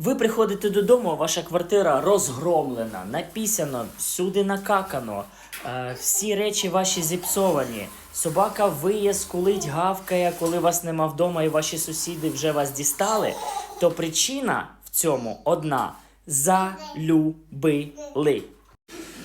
Ви приходите додому, ваша квартира розгромлена, напісяно, всюди накакано, е, всі речі ваші зіпсовані. Собака виє, скулить, гавкає, коли вас нема вдома і ваші сусіди вже вас дістали. То причина в цьому одна: залюбили.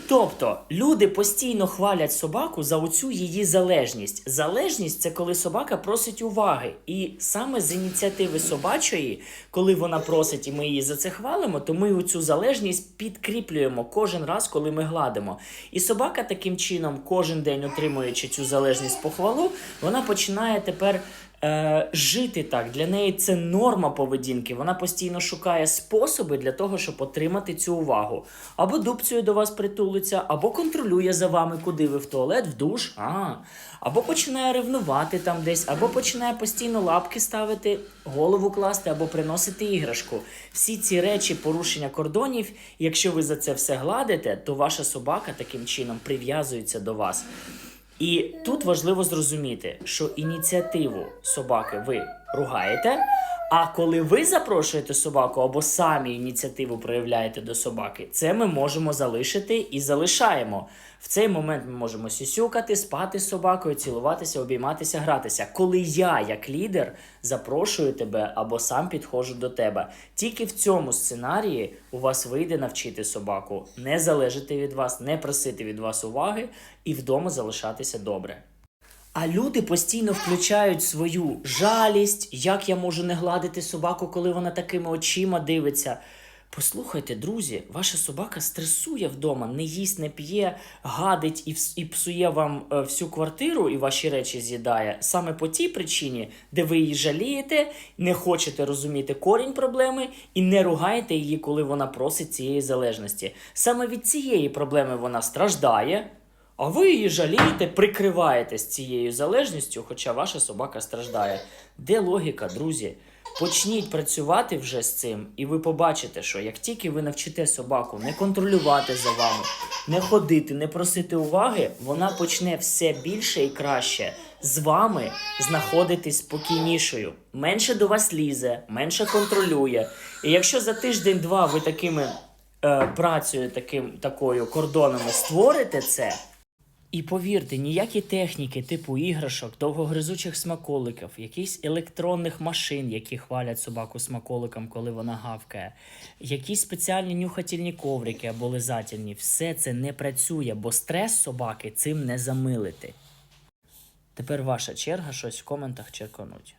Тобто люди постійно хвалять собаку за оцю її залежність. Залежність це коли собака просить уваги. І саме з ініціативи собачої, коли вона просить і ми її за це хвалимо, то ми цю залежність підкріплюємо кожен раз, коли ми гладимо. І собака таким чином, кожен день отримуючи цю залежність похвалу, вона починає тепер. Е, жити так для неї це норма поведінки. Вона постійно шукає способи для того, щоб отримати цю увагу. Або дубцею до вас притулиться, або контролює за вами, куди ви в туалет, в душ, а або починає ревнувати там десь, або починає постійно лапки ставити, голову класти, або приносити іграшку. Всі ці речі порушення кордонів, якщо ви за це все гладите, то ваша собака таким чином прив'язується до вас. І тут важливо зрозуміти, що ініціативу собаки ви ругаєте. А коли ви запрошуєте собаку або самі ініціативу проявляєте до собаки, це ми можемо залишити і залишаємо. В цей момент ми можемо сюсюкати, спати з собакою, цілуватися, обійматися, гратися. Коли я, як лідер, запрошую тебе або сам підходжу до тебе. Тільки в цьому сценарії у вас вийде навчити собаку не залежати від вас, не просити від вас уваги і вдома залишатися добре. А люди постійно включають свою жалість, як я можу не гладити собаку, коли вона такими очима дивиться. Послухайте, друзі, ваша собака стресує вдома, не їсть, не п'є, гадить і, і псує вам е, всю квартиру і ваші речі з'їдає саме по тій причині, де ви її жалієте, не хочете розуміти корінь проблеми і не ругаєте її, коли вона просить цієї залежності. Саме від цієї проблеми вона страждає. А ви її жалієте, прикриваєтесь цією залежністю, хоча ваша собака страждає. Де логіка, друзі? Почніть працювати вже з цим, і ви побачите, що як тільки ви навчите собаку не контролювати за вами, не ходити, не просити уваги, вона почне все більше і краще з вами знаходитись спокійнішою. Менше до вас лізе, менше контролює. І якщо за тиждень-два ви такими е, працею, таким такою кордонами створите це. І повірте, ніякі техніки типу іграшок, довгогризучих смаколиків, якісь електронних машин, які хвалять собаку смаколиком, коли вона гавкає, якісь спеціальні нюхательні коврики або лизательні, все це не працює, бо стрес собаки цим не замилити. Тепер ваша черга щось в коментах черкануть.